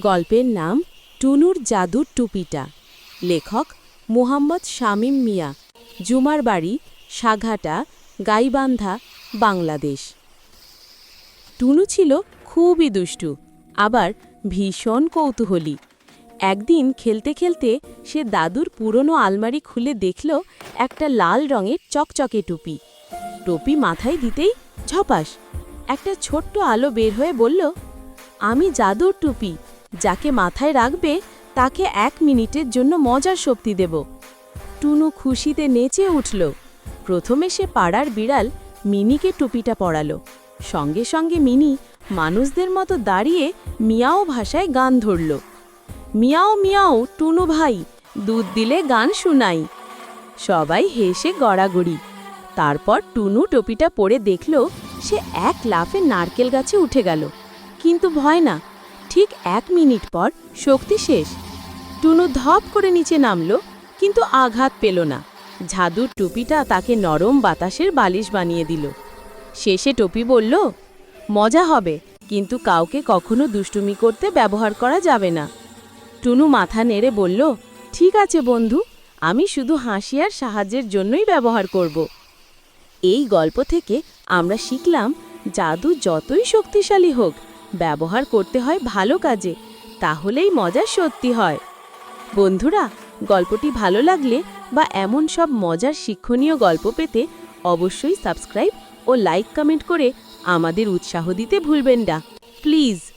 গল্পের নাম টুনুর জাদুর টুপিটা। লেখক মুহাম্মদ শামীম মিয়া। জুমার বাড়ি সাঘাটা, গাইবান্ধা, বাংলাদেশ। টুনু ছিল খুবই দুষ্টু, আবার ভীষণ কৌতূহলী। একদিন খেলতে খেলতে সে দাদুর পুরনো আলমারি খুলে দেখল একটা লাল রঙের চকচকে টুপি। টুপি মাথায় দিতেই ঝপাস, একটা ছোট্ট আলো বের হয়ে বলল, আমি জাদুর টুপি যাকে মাথায় রাখবে, তাকে এক মিনিটের জন্য মজার শক্তি দেব। টুনু খুশিতে নেচে উঠল। প্রথমে সে পাড়ার বিড়াল মিনিকে টুপিটা পরালো। সঙ্গে সঙ্গে মিনি মানুষদের মতো দাঁড়িয়ে মিয়াও ভাষায় গান ধরল। মিয়াও মিয়াও, টুনু ভাই, দুধ দিলে গান শুনাই। সবাই হেসে গড়াগড়ি। তারপর টুনু টুপিটা পরে দেখল, সে এক লাফে নারকেল গাছে উঠে গেল। কিন্তু ভয় না ঠিক এক মিনিট পর শক্তি শেষ। টুনু ধপ করে নিচে নামল, কিন্তু আঘাত পেল না। ঝাদুর টুপিটা তাকে নরম বাতাসের বালিশ বানিয়ে দিল। শেষে টুপি বলল, মজা হবে, কিন্তু কাউকে কখনো দুষ্টুমি করতে ব্যবহার করা যাবে না। টুনু মাথা নেড়ে বলল, ঠিক আছে বন্ধু, আমি শুধু হাসি আর সাহায্যের জন্যই ব্যবহার করব। এই গল্প থেকে আমরা শিখলাম, জাদু যতই শক্তিশালী হোক। ব্যবহার করতে হয় ভালো কাজে, তাহলেই মজা সত্যি হয়। বন্ধুরা, গল্পটি ভালো লাগলে বা এমন সব মজার শিক্ষণীয় গল্প পেতে অবশ্যই সাবস্ক্রাইব ও লাইক কমেন্ট করে আমাদের উৎসাহ দিতে ভুলবেন না। প্লিজ!